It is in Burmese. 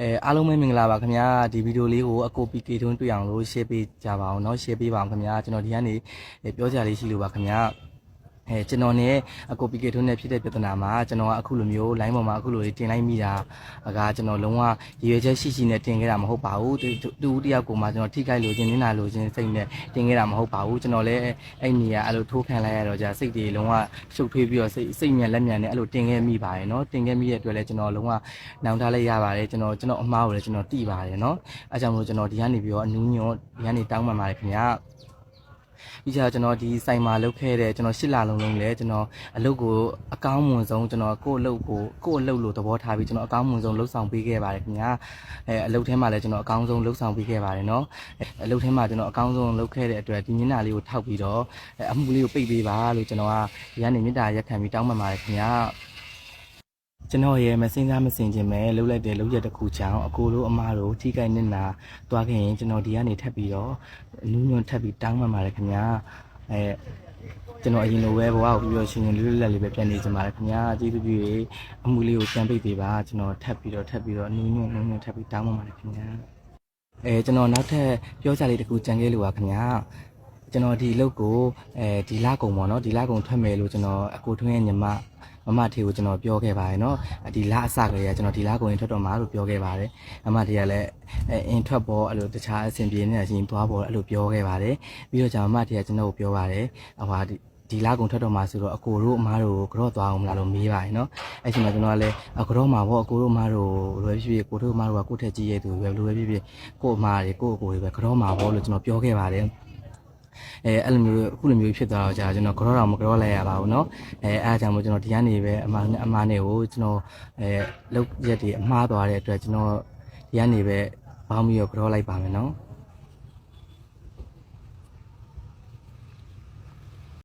အဲအားလုံးပဲမင်္ဂလာပါခင်ဗျာဒီဗီဒီယိုလေးကိုအကို PK ထွန်းတွေ့အောင်လို့ share ပေးကြပါအောင်เนาะ share ပေးပါအောင်ခင်ဗျာကျွန်တော်ဒီကနေအဲပြောကြလေးရှိလို့ပါခင်ဗျာ အဲကျွန်တော်နဲ့အကို PK ထွန်းနဲ့ဖြစ်တဲ့ပြဿနာမှာကျွန်တော်ကအခုလိုမျိုး line ပေါ်မှာအခုလိုလေးတင်လိုက်မိတာကကျွန်တော်လုံးဝရည်ရွယ်ချက်ရှိရှိနဲ့တင်ခဲ့တာမဟုတ်ပါဘူးတူတူတယောက်ကိုမှကျွန်တော်ထိခိုက်လို့ခြင်းနင်းလာလို့ခြင်းစိတ်နဲ့တင်ခဲ့တာမဟုတ်ပါဘူးကျွန်တော်လည်းအဲ့နေရာအဲ့လိုထိုးခံလိုက်ရတော့じゃစိတ်တွေလုံးဝရှုပ်ထွေးပြီးတော့စိတ်စိတ်မြန်လက်မြန်နဲ့အဲ့လိုတင်ခဲ့မိပါတယ်เนาะတင်ခဲ့မိတဲ့အတွက်လည်းကျွန်တော်လုံးဝ နောင်ထားလိုက်ရပါတယ်ကျွန်တော်ကျွန်တော်အမားကိုလည်းကျွန်တော်တိပါတယ်เนาะအဲကြောင့်မလို့ကျွန်တော်ဒီကနေပြီးတော့အနူးညွတ်ဒီကနေတောင်းပန်ပါတယ်ခင်ဗျာ ပြီးကြကျွန်တော်ဒီဆိုင်မှာလုပ်ခဲ့တဲ့ကျွန်တော်၈လလုံးလုံးလဲကျွန်တော်အလုပ်ကိုအကောင်းမွန်ဆုံးကျွန်တော်ကိုယ့်အလုပ်ကိုကိုယ့်အလုပ်လို့သဘောထားပြီးကျွန်တော်အကောင်းမွန်ဆုံးလှုပ်ဆောင်ပေးခဲ့ပါတယ်ခင်ဗျာအဲအလုပ်ထဲမှာလည်းကျွန်တော်အကောင်းဆုံးလှုပ်ဆောင်ပေးခဲ့ပါတယ်နော်အလုပ်ထဲမှာကျွန်တော်အကောင်းဆုံးလုပ်ခဲ့တဲ့အတွက်ဒီမျက်နှာလေးကိုထောက်ပြီးတော့အမှုလေးကိုပိတ်ပေးပါလို့ကျွန်တော်ကဒီကနေမေတ္တာရက်ခံပြီးတောင်းပန်ပါတယ်ခင်ဗျာ ကျွန်တော်ရဲ့မစင်စားမစင်ခြင်းပဲလှုပ်လိုက်တဲ့လှုပ်ရက်တစ်ခုချောင်းအကိုတို့အမတို့ထိခိုက်နေနာသွားခဲ့ရင်ကျွန်တော်ဒီကနေထပ်ပြီးတော့နူးညွန့်ထပ်ပြီးတောင်းပန်ပါတယ်ခင်ဗျာအဲကျွန်တော်အရင်လိုပဲဘဝကိုပြီးတော့ရှင်ရှင်လွတ်လွတ်လပ်လေးပဲပြန်နေကြပါရခင်ဗျာကျေးဇူးပြုရေးအမှုလေးကိုပြန်ပိတ်ပေးပါကျွန်တော်ထပ်ပြီးတော့ထပ်ပြီးတော့နူးညွန့်နူးညွန့်ထပ်ပြီးတောင်းပန်ပါတယ်ခင်ဗျာအဲကျွန်တော်နောက်ထပ်ပြောကြလေးတစ်ခုကြံခဲ့လို့ပါခင်ဗျာကျွန်တော်ဒီအလုပ်ကိုအဲဒီလကုံပေါ့နော်ဒီလကုံထွက်မယ်လို့ကျွန်တော်အကိုထွန်းရဲ့ညီမ မမထေကိုကျွန်တော်ပြောခဲ့ပါတယ်နော်ဒီလအစကလေးကကျွန်တော်ဒီလကုံရင်ထွက်တော့မှာလို့ပြောခဲ့ပါတယ်မမထေကလည်းအဲအင်ထွက်ပေါ်အဲ့လိုတခြားအဆင်ပြေနေတာရှင်သွားပေါ်အဲ့လိုပြောခဲ့ပါတယ်ပြီးတော့ကျွန်တော်မမထေကကျွန်တော်ကိုပြောပါတယ်ဟိုဒီဒီလာကုန်ထွက်တော့မှာဆိုတော့အကိုတို့အမားတို့ကတော့သွားအောင်မလားလို့မေးပါတယ်နော်အဲ့ချိန်မှာကျွန်တော်ကလည်းအကတော့မှာပေါ့အကိုတို့အမားတို့လွယ်ဖြစ်ဖြစ်ကိုတို့အမားတို့ကကိုယ့်ထက်ကြီးရဲ့သူပဲဘယ်လိုပဲဖြစ်ဖြစ်ကို့အမားတွေကို့အကိုတွေပဲကတော့မှာပေါ့လို့ကျွန်တော်ပြောခဲ့ပါတယ် အဲအဲ့လိုမျိုးအခုလိုမျိုးဖြစ်သွားတော့ကြာကျွန်တော်ကြောတော့မကြောလိုက်ရပါဘူးเนาะအဲအဲ့အကြောင့်မို့ကျွန်တော်ဒီကနေပဲအမနဲ့အမနဲ့ကိုကျွန်တော်အဲလောက်ရက်တွေအမှားသွားတဲ့အတွက်ကျွန်တော်ဒီကနေပဲဘောင်းပြီးတော့ကြောလိုက်ပါမယ်เนาะ